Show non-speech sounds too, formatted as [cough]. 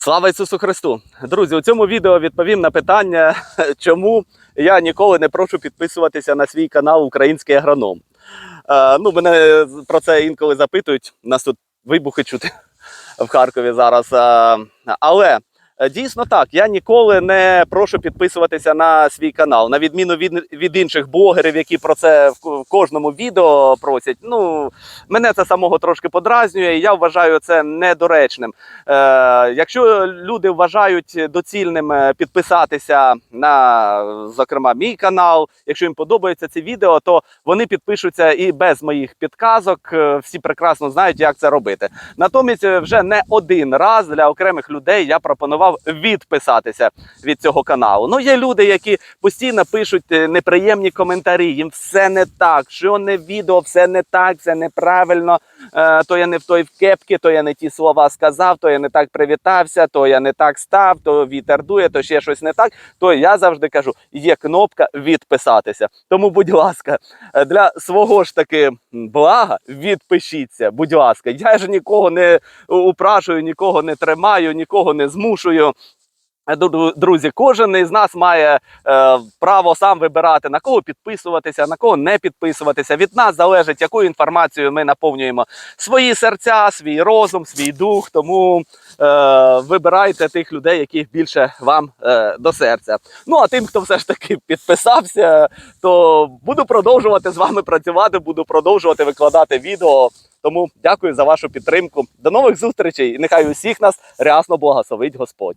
Слава Ісусу Христу! Друзі, у цьому відео відповім на питання, [laughs] чому я ніколи не прошу підписуватися на свій канал Український агроном. Е, ну, мене про це інколи запитують. У нас тут вибухи чути [laughs] в Харкові зараз. Е, але дійсно так, я ніколи не прошу підписуватися на свій канал, на відміну від, від інших блогерів, які про це в кожному відео просять. Ну, мене це самого трошки подразнює, і я вважаю це недоречним. Е, якщо люди вважають доцільним е, підписатися на, зокрема, мій канал, якщо їм подобається це відео, то вони підпишуться і без моїх підказок. Е, Всі прекрасно знають, як це робити. Натомість, е, вже не один раз для окремих людей я пропонував відписатися від цього каналу. Ну, є люди, які постійно пишуть е, неприємні коментарі. Їм все не так, що не відео, все не так, це неправильно. Е, то я не в той в кепки, то я не ті слова сказав, то я не так привітався, то я не так став, то вітер дує, то ще щось не так. То я завжди кажу: є кнопка відписатися. Тому, будь ласка, е, для свого ж таки блага відпишіться. Будь ласка, я ж нікого не упрашую, нікого не тримаю, нікого не змушую. Е, дру- Друзі, кожен із нас має е, право сам вибирати на кого підписуватися, на кого не підписуватися. Від нас залежить, якою інформацією ми наповнюємо свої серця, свій розум, свій дух. Тому е, вибирайте тих людей, яких більше вам е, до серця. Ну а тим, хто все ж таки підписався, то буду продовжувати з вами працювати, буду продовжувати викладати відео. Тому дякую за вашу підтримку. До нових зустрічей. І нехай усіх нас рясно благословить Господь.